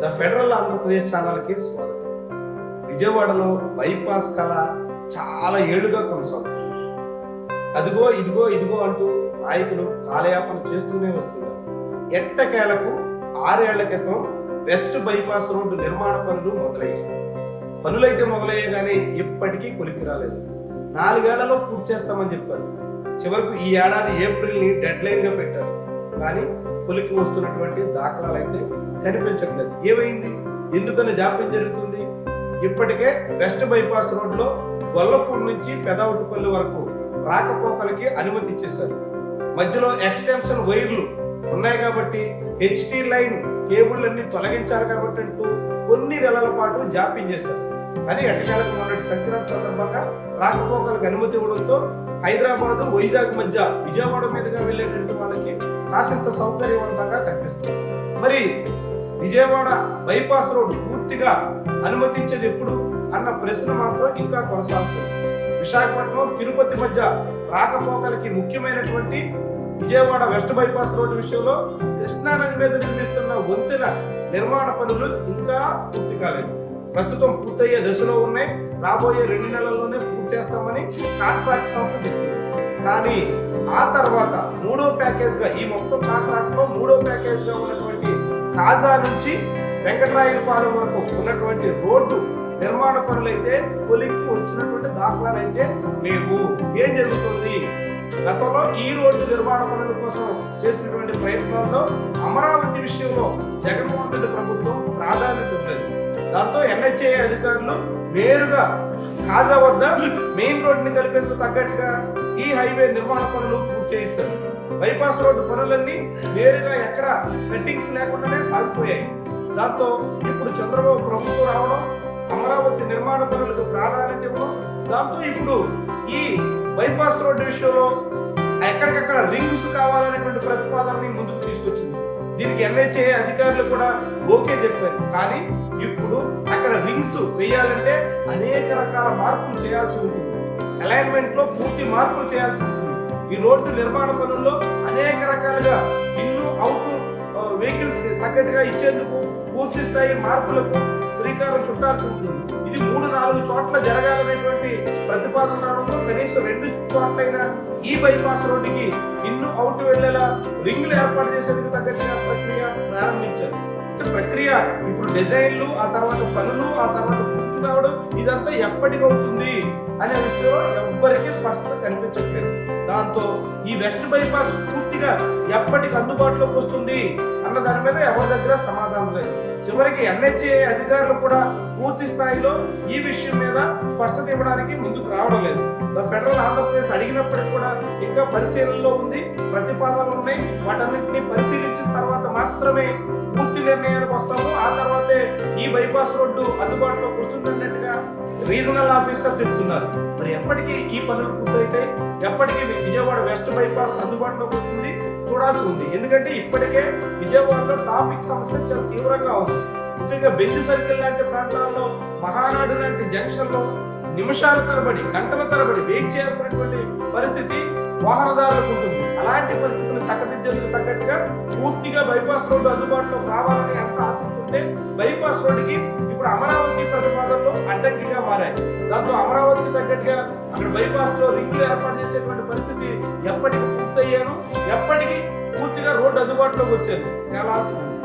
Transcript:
The federal Andhra Pradesh ఛానల్కి స్వాగతం. విజయవాడలో బైపాస్ కళ చాలా ఏళ్ళుగా కొనసాగుతుంది. అదిగో ఇదిగో ఇదిగో అంటూ నాయకులు కాలయాపన చేస్తూనే వస్తున్నారు. ఎట్టకేలకు ఆరేళ్ళ క్రితం వెస్ట్ బైపాస్ రోడ్డు నిర్మాణ పనులు మొదలయ్యాయి. పనులైతే మొదలయ్యాయి కానీ ఇప్పటికీ కొలిక్కి రాలేదు. నాలుగేళ్ళలో పూర్తి చేస్తామని చెప్పారు. చివరకు ఈ ఏడాది ఏప్రిల్ని డెడ్ లైన్గా పెట్టారు. కానీ కొలికి వస్తున్నటువంటి దాఖలాలు అయితే కనిపించట్లేదు. ఏమైంది? ఎందుకని జాప్యం జరుగుతుంది? ఇప్పటికే వెస్ట్ బైపాస్ రోడ్లో గొల్లపూడి నుంచి పెదవుటిపల్లి వరకు రాకపోకలకి అనుమతి ఇచ్చేశారు. మధ్యలో ఎక్స్టెన్షన్ వైర్లు ఉన్నాయి కాబట్టి హెచ్టీ లైన్ కేబుళ్ళన్నీ తొలగించారు కాబట్టి అంటూ కొన్ని నెలల పాటు జాప్యం చేశారు. అని ఎట్టకాలకు మొన్నటి సంక్రాంతి సందర్భంగా రాకపోకలకు అనుమతి ఇవ్వడంతో హైదరాబాదు వైజాగ్ మధ్య విజయవాడ మీదుగా వెళ్ళేటువంటి వాళ్ళకి కాసింత సౌకర్యవంతంగా కనిపిస్తుంది. మరి విజయవాడ బైపాస్ రోడ్డు పూర్తిగా అనుమతించేది ఎప్పుడు అన్న ప్రశ్న మాత్రం ఇంకా కొనసాగుతుంది. విశాఖపట్నం తిరుపతి మధ్య రాకపోకలకి ముఖ్యమైనటువంటి విజయవాడ వెస్ట్ బైపాస్ రోడ్డు విషయంలో కృష్ణానది మీద నిర్మిస్తున్న వంతెన నిర్మాణ పనులు ఇంకా పూర్తి కాలేదు. ప్రస్తుతం పూర్తయ్యే దశలో ఉన్నాయి. రాబోయే రెండు నెలల్లోనే పూర్తి చేస్తామని కాంట్రాక్ట్ సంస్థ చెప్పింది. కానీ ఆ తర్వాత మూడో ప్యాకేజ్గా ఈ మొత్తం కాంట్రాక్ట్లో మూడో ప్యాకేజ్గా ఉన్నటువంటి కాజా నుంచి వెంకటరాయలపాలెం వరకు ఉన్నటువంటి రోడ్డు నిర్మాణ పనులైతే కొలిక్కి వచ్చినటువంటి దాఖలాలు అయితే లేవు. ఏం జరుగుతుంది? గతంలో ఈ రోడ్డు నిర్మాణ పనుల కోసం చేసినటువంటి ప్రయత్నాల్లో అమరావతి విషయంలో జగన్మోహన్ ఎన్హెచ్ఏ అధికారులు నేరుగా కాజా వద్ద మెయిన్ రోడ్డుని కలిపేందుకు తగ్గట్టుగా ఈ హైవే నిర్మాణ పనులు పూర్తి చేయిస్తారు. బైపాస్ రోడ్డు పనులన్నీ నేరుగా ఎక్కడ కట్టింగ్స్ లేకుండానే సాగిపోయాయి. దాంతో ఇప్పుడు చంద్రబాబు ప్రభుత్వం రావడం అమరావతి నిర్మాణ పనులకు ప్రాధాన్యత ఇవ్వడం దాంతో ఇప్పుడు ఈ బైపాస్ రోడ్డు విషయంలో ఎక్కడికక్కడ రింగ్స్ కావాలనేటువంటి ప్రతిపాదనని ముందుకు తీసుకొచ్చింది. దీనికి ఎన్హెచ్ఏ అధికారులు కూడా ఓకే చెప్పారు. కానీ ఇప్పుడు అక్కడ వేయాలంటే అనేక రకాల మార్పులు చేయాల్సి ఉంటుంది. అలైన్మెంట్లో పూర్తి మార్పులు చేయాల్సి ఉంటుంది. ఈ రోడ్డు నిర్మాణ పనుల్లో అనేక రకాలుగా ఇన్ను అవుట్ వెహికల్స్ తగ్గట్టుగా ఇచ్చేందుకు పూర్తి స్థాయి మార్పులకు శ్రీకారం చుట్టాల్సి ఉంటుంది. ఇది మూడు నాలుగు చోట్ల జరగాలనేటువంటి ప్రతిపాదన రావడంతో కనీసం రెండు చోట్లైనా ఈ బైపాస్ రోడ్డుకి ఇన్ను అవుట్ వెళ్ళేలా రింగులు ఏర్పాటు చేసేందుకు తగ్గట్టుగా ప్రక్రియ ప్రారంభించారు. ప్రక్రియ ఇప్పుడు డిజైన్లు ఆ తర్వాత పనులు ఆ తర్వాత పూర్తి కావడం ఇదంతా ఎప్పటికవుతుంది అనే విషయంలో ఎవ్వరికీ స్పష్టత కనిపించట్లేదు. దాంతో ఈ వెస్ట్ బైపాస్ పూర్తిగా ఎప్పటికి అందుబాటులోకి వస్తుంది అన్న దాని మీద ఎవరి దగ్గర సమాధానం లేదు. చివరికి ఎన్హెచ్ఏ అధికారులు కూడా పూర్తి స్థాయిలో ఈ విషయం మీద స్పష్టత ఇవ్వడానికి ముందుకు రావడం లేదు. ద ఫెడరల్ ఆంధ్రప్రదేశ్ అడిగినప్పటికీ కూడా ఇంకా పరిశీలనలో ఉంది ప్రతిపాదనలు ఉన్నాయి. వాటన్నింటినీ పరిశీలించిన తర్వాత మాత్రమే పూర్తి నిర్ణయానికి వస్తాము. ఆ తర్వాతే ఈ బైపాస్ రోడ్డు అందుబాటులోకి వస్తుందన్నట్టుగా రీజనల్ ఆఫీసర్ చెప్తున్నారు. మరి ఎప్పటికీ ఈ పనులు పూర్తయితాయి? ఎప్పటికీ విజయవాడ వెస్ట్ బైపాస్ అందుబాటులోకి వస్తుంది? చూడాల్సి ఉంది. ఎందుకంటే ఇప్పటికే విజయవాడలో ట్రాఫిక్ సమస్య చాలా తీవ్రంగా ఉంది. ముఖ్యంగా బెంజ్ సర్కిల్ లాంటి ప్రాంతాల్లో మహానాడు లాంటి జంక్షన్లో నిమిషాల తరబడి గంటల తరబడి వెయిట్ చేయాల్సినటువంటి పరిస్థితి వాహనదారులకు ఉంటుంది. అలాంటి పరిస్థితులు చక్కదిద్దేందుకు తగ్గట్టుగా పూర్తిగా బైపాస్ రోడ్డు అందుబాటులోకి రావాలని ఎంత ఆశిస్తుంటే బైపాస్ రోడ్డుకి ఇప్పుడు అమరావతి ప్రతిపాదనలు అడ్డంకిగా మారాయి. దాంతో అమరావతికి తగ్గట్టుగా అక్కడ బైపాస్లో రింగులు ఏర్పాటు చేసేటువంటి పరిస్థితి ఎప్పటికి పూర్తయ్యాను ఎప్పటికీ పూర్తిగా రోడ్డు అందుబాటులోకి వచ్చాను తేలాల్సింది.